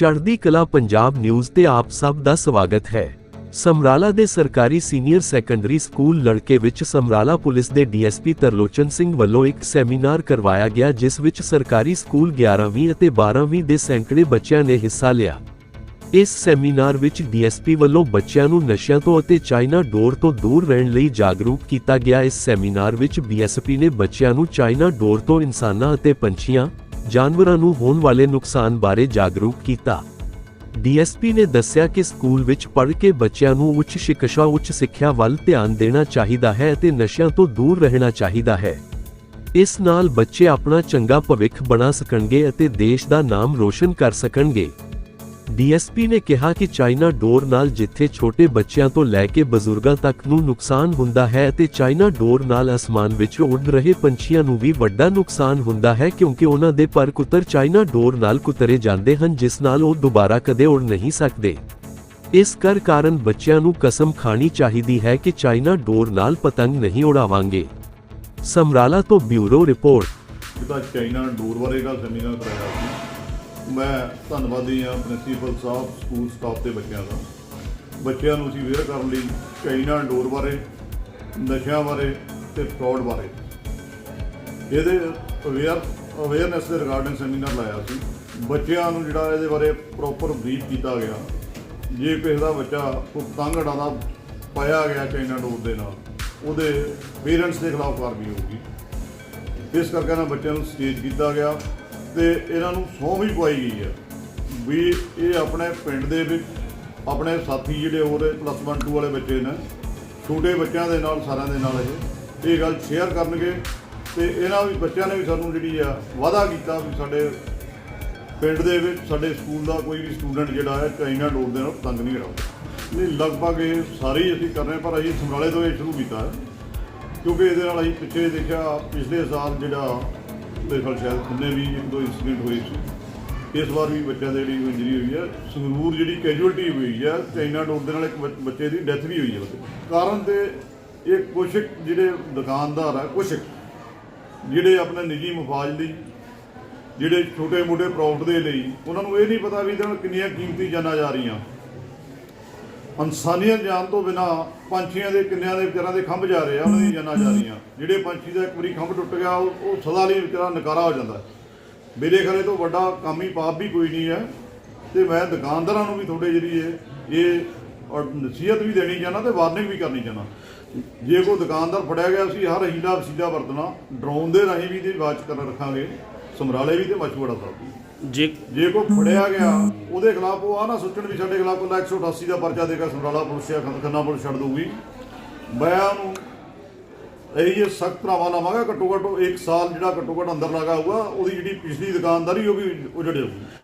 ਚੜ੍ਹਦੀ ਕਲਾ ਪੰਜਾਬ ਨਿਊਜ਼ ਤੇ ਆਪ ਸਭ ਦਾ ਸਵਾਗਤ ਹੈ। ਸਮਰਾਲਾ ਦੇ ਸਰਕਾਰੀ ਸੀਨੀਅਰ ਸੈਕੰਡਰੀ ਸਕੂਲ ਲੜਕੇ ਵਿੱਚ ਸਮਰਾਲਾ ਪੁਲਿਸ ਦੇ ਡੀਐਸਪੀ ਤਰਲੋਚਨ ਸਿੰਘ ਵੱਲੋਂ ਇੱਕ ਸੈਮੀਨਾਰ ਕਰਵਾਇਆ ਗਿਆ ਜਿਸ ਵਿੱਚ ਸਰਕਾਰੀ ਸਕੂਲ 11ਵੀਂ ਅਤੇ 12ਵੀਂ ਦੇ ਸੈਂਕੜੇ ਬੱਚਿਆਂ ਨੇ ਹਿੱਸਾ ਲਿਆ। ਇਸ ਸੈਮੀਨਾਰ ਵਿੱਚ ਡੀਐਸਪੀ ਵੱਲੋਂ ਬੱਚਿਆਂ ਨੂੰ ਨਸ਼ਿਆਂ ਤੋਂ ਅਤੇ ਚਾਈਨਾ ਡੋਰ ਤੋਂ ਦੂਰ ਰਹਿਣ ਲਈ ਜਾਗਰੂਕ ਕੀਤਾ ਗਿਆ। ਇਸ ਸੈਮੀਨਾਰ ਵਿੱਚ ਬੀਐਸਪੀ ਨੇ ਬੱਚਿਆਂ ਨੂੰ ਚਾਈਨਾ ਡੋਰ ਤੋਂ ਇਨਸਾਨਾਂ ਅਤੇ ਪੰਛੀਆਂ ਜਾਨਵਰਾਂ ਨੂੰ ਹੋਣ ਵਾਲੇ ਨੁਕਸਾਨ ਬਾਰੇ ਜਾਗਰੂਕ ਕੀਤਾ। ਡੀਐਸਪੀ ਨੇ ਦੱਸਿਆ ਕਿ ਸਕੂਲ ਵਿੱਚ ਪੜ੍ਹ ਕੇ ਬੱਚਿਆਂ ਨੂੰ ਉੱਚ ਸਿੱਖਿਆ ਉੱਚ ਸਿੱਖਿਆ ਵੱਲ ਧਿਆਨ ਦੇਣਾ ਚਾਹੀਦਾ ਹੈ ਅਤੇ ਨਸ਼ਿਆਂ ਤੋਂ ਦੂਰ ਰਹਿਣਾ ਚਾਹੀਦਾ ਹੈ। ਇਸ ਨਾਲ ਬੱਚੇ ਆਪਣਾ ਚੰਗਾ ਭਵਿੱਖ ਬਣਾ ਸਕਣਗੇ ਅਤੇ ਦੇਸ਼ ਦਾ ਨਾਮ ਰੋਸ਼ਨ ਕਰ ਸਕਣਗੇ। ਡੀਐਸਪੀ ਨੇ ਕਿਹਾ ਕਿ ਚਾਈਨਾ ਡੋਰ ਨਾਲ ਜਿੱਥੇ ਛੋਟੇ ਬੱਚਿਆਂ ਤੋਂ ਲੈ ਕੇ ਬਜ਼ੁਰਗਾਂ ਤੱਕ ਨੂੰ ਨੁਕਸਾਨ ਹੁੰਦਾ ਹੈ ਅਤੇ ਚਾਈਨਾ ਡੋਰ ਨਾਲ ਅਸਮਾਨ ਵਿੱਚ ਉੱਡ ਰਹੇ ਪੰਛੀਆਂ ਨੂੰ ਵੀ ਵੱਡਾ ਨੁਕਸਾਨ ਹੁੰਦਾ ਹੈ ਕਿਉਂਕਿ ਉਹਨਾਂ ਦੇ ਪਰ ਕੁੱਤਰ ਚਾਈਨਾ ਡੋਰ ਨਾਲ ਕੁਤਰੇ ਜਾਂਦੇ ਹਨ, ਜਿਸ ਨਾਲ ਉਹ ਦੁਬਾਰਾ ਕਦੇ ਉੜ ਨਹੀਂ ਸਕਦੇ। ਇਸ ਕਰ ਕਾਰਨ ਬੱਚਿਆਂ ਨੂੰ ਕਸਮ ਖਾਣੀ ਚਾਹੀਦੀ ਹੈ ਕਿ ਚਾਈਨਾ ਡੋਰ ਨਾਲ ਪਤੰਗ ਨਹੀਂ ਉਡਾਵਾਂਗੇ। ਸਮਰਾਲਾ ਤੋਂ ਬਿਊਰੋ ਰਿਪੋਰਟ। ਜਿਹਦਾ ਚਾਈਨਾ ਡੋਰ ਬਾਰੇ ਦਾ ਸੈਮੀਨਾਰ ਕਰਾਇਆ ਸੀ। ਮੈਂ ਧੰਨਵਾਦੀ ਹਾਂ ਪ੍ਰਿੰਸੀਪਲ ਸਾਹਿਬ ਸਕੂਲ ਸਟਾਫ ਦੇ ਬੱਚਿਆਂ ਦਾ। ਬੱਚਿਆਂ ਨੂੰ ਅਸੀਂ ਅਵੇਅਰ ਕਰਨ ਲਈ ਚਾਈਨਾ ਡੋਰ ਬਾਰੇ, ਨਸ਼ਿਆਂ ਬਾਰੇ ਤੇ ਫਰਾਡ ਬਾਰੇ। ਇਹਦੇ ਅਵੇਅਰ ਅਵੇਅਰਨੈਸ ਦੇ ਰਿਗਾਰਡਿੰਗ ਸੈਮੀਨਾਰ ਲਾਇਆ ਸੀ। ਬੱਚਿਆਂ ਨੂੰ ਜਿਹੜਾ ਇਹਦੇ ਬਾਰੇ ਪ੍ਰੋਪਰ ਬਰੀਫ ਕੀਤਾ ਗਿਆ। ਜੇ ਕਿਸੇ ਦਾ ਬੱਚਾ ਕੋਈ ਪਤੰਗ ਉਡਾਉਂਦਾ ਪਾਇਆ ਗਿਆ ਚਾਈਨਾ ਡੋਰ ਦੇ ਨਾਲ, ਉਹਦੇ ਪੇਰੈਂਟਸ ਦੇ ਖਿਲਾਫ ਕਾਰਵਾਈ ਹੋਊਗੀ। ਇਸ ਕਰਕੇ ਨਾ ਬੱਚਿਆਂ ਨੂੰ ਸਟੇਜ ਕੀਤਾ ਗਿਆ। ਤੇ ਇਹਨਾਂ ਨੂੰ ਸਹੁੰ ਵੀ ਪਵਾਈ ਗਈ ਹੈ ਵੀ ਇਹ ਆਪਣੇ ਪਿੰਡ ਦੇ ਵਿੱਚ ਆਪਣੇ ਸਾਥੀ ਜਿਹੜੇ ਹੋਰ ਪਲੱਸ 1 2 ਵਾਲੇ ਬੱਚੇ ਨੇ, ਛੋਟੇ ਬੱਚਿਆਂ ਦੇ ਨਾਲ, ਸਾਰਿਆਂ ਦੇ ਨਾਲ ਇਹ। ਇਹ ਗੱਲ ਸ਼ੇਅਰ ਕਰਨਗੇ ਤੇ ਇਹਨਾਂ ਵੀ ਬੱਚਿਆਂ ਨੇ ਵੀ ਸਾਨੂੰ ਜਿਹੜੀ ਆ ਵਾਅਦਾ ਕੀਤਾ ਵੀ ਸਾਡੇ ਪਿੰਡ ਦੇ ਵਿੱਚ, ਸਾਡੇ ਸਕੂਲ ਦਾ ਕੋਈ ਵੀ ਸਟੂਡੈਂਟ ਜਿਹੜਾ ਹੈ, ਚਾਈਨਾ ਡੋਰ ਦੇ ਨਾਲ ਤੰਗ ਨਹੀਂ ਉਡਾਉਂਦਾ ਨਹੀਂ, ਲਗਭਗ ਇਹ ਸਾਰੇ ਅਸੀਂ ਕਰ ਰਹੇ ਪਰ ਅਸੀਂ ਸਮਰਾਲੇ ਤੋਂ ਇਹ ਸ਼ੁਰੂ ਕੀਤਾ ਕਿਉਂਕਿ ਇਹਦੇ ਨਾਲ ਅਸੀਂ ਪਿੱਛੇ ਦੇਖਿਆ, ਪਿਛਲੇ ਸਾਲ ਜਿਹੜਾ ਮੇਰੇ ਖਿਆਲ ਸ਼ਾਇਦ ਕਿੰਨੇ ਵੀ ਇੱਕ ਦੋ ਇਨਸੀਡੈਂਟ ਹੋਏ ਸੀ। ਇਸ ਵਾਰ ਵੀ ਬੱਚਿਆਂ ਦੇ ਜਿਹੜੀ ਇੰਜਰੀ ਹੋਈ ਹੈ ਸੰਗਰੂਰ ਜਿਹੜੀ ਕੈਜੂਅਲਟੀ ਹੋਈ ਹੈ ਚਾਈਨਾ ਡੋਰ ਦੇ ਨਾਲ ਇੱਕ ਬੱਚ- ਬੱਚੇ ਦੀ ਡੈਥ ਵੀ ਹੋਈ ਹੈ ਉਹਦੇ। ਕਾਰਨ ਤੇ ਇਹ ਕੁਛ ਜਿਹੜੇ ਦੁਕਾਨਦਾਰ ਆ, ਕੁਛ ਜਿਹੜੇ ਆਪਣੇ ਨਿੱਜੀ ਮਫਾਜ ਲਈ, ਜਿਹੜੇ ਛੋਟੇ ਮੋਟੇ ਪ੍ਰੋਫਿਟ ਦੇ ਲਈ, ਉਹਨਾਂ ਨੂੰ ਇਹ ਨਹੀਂ ਪਤਾ ਵੀ ਇਹਦੇ ਨਾਲ ਕਿੰਨੀਆਂ ਕੀਮਤੀ ਜਾਨਾਂ ਜਾ ਰਹੀਆਂ। ਇਨਸਾਨੀਅਤ ਜਾਨ ਤੋਂ ਬਿਨਾ ਪੰਛੀਆਂ ਦੇ ਕਿੰਨਿਆਂ ਦੇ ਵਿਚਾਰਾਂ ਦੇ ਖੰਭ ਜਾ ਰਹੇ ਆ ਉਹਨਾਂ ਦੀ ਜਾਨਾਂ ਜਾ ਰਹੀਆਂ। ਜਿਹੜੇ ਪੰਛੀ ਦਾ ਇੱਕ ਵਾਰੀ ਖੰਭ ਟੁੱਟ ਗਿਆ ਉਹ ਸਦਾ ਲਈ ਵਿਚਾਰਾ ਨਕਾਰਾ ਹੋ ਜਾਂਦਾ। ਮੇਰੇ ਖਰੇ ਤੋਂ ਵੱਡਾ ਕੰਮ ਹੀ ਪਾਪ ਵੀ ਕੋਈ ਨਹੀਂ ਹੈ। ਤੇ ਮੈਂ ਦੁਕਾਨਦਾਰਾਂ ਨੂੰ ਵੀ ਤੁਹਾਡੇ ਜਿਹੜੀ ਇਹ ਇਹ ਔਰ ਨਸੀਹਤ ਵੀ ਦੇਣੀ ਚਾਹੁੰਦਾ ਤੇ ਵਾਰਨਿੰਗ ਵੀ ਕਰਨੀ ਚਾਹੁੰਦਾ। ਜੇ ਕੋਈ ਦੁਕਾਨਦਾਰ ਫੜਿਆ ਗਿਆ ਸੀ ਹਰ ਹੀਲਾ ਵਸੀਲਾ ਵਰਤਣਾ ਡਰੋਨ ਦੇ ਰਾਹੀਂ ਵੀ ਇਹਦੀ ਵਾਚ ਕਰ ਰੱਖਾਂਗੇ। ਸਮਰਾਲੇ ਵੀ ਤੇ ਮਛੂੜਾ ਸਾਹਿਬ ਵੀ। ਜੇ ਜੇ ਕੋਈ ਫੜਿਆ ਗਿਆ, ਉਹਦੇ ਖਿਲਾਫ ਉਹ ਆ ਨਾ ਸੋਚਣ ਵੀ ਸਾਡੇ ਖਿਲਾਫ ਕੋਈ 188 ਦਾ ਪਰਚਾ ਦੇਗਾ ਸਮਰਾਲਾ ਪੁਲਿਸ ਜਾਂ ਖੰਨਾ- ਖੰਨਾ ਪੁਲਿਸ ਛੱਡ ਦਊਗੀ। ਮੈਂ ਉਹਨੂੰ ਇਹ ਜੇ ਸਖਤ ਰਾਵਾ ਲਾਵਾਂਗਾ ਘੱਟੋ ਘੱਟ 1 ਸਾਲ ਜਿਹੜਾ ਘੱਟੋ ਘੱਟ ਅੰਦਰ ਲਗਾ ਹੋਊਗਾ, ਉਹਦੀ ਜਿਹੜੀ ਪਿਛਲੀ ਦੁਕਾਨਦਾਰੀ ਉਹ ਵੀ ਉਜੜ ਜਾਊਗੀ।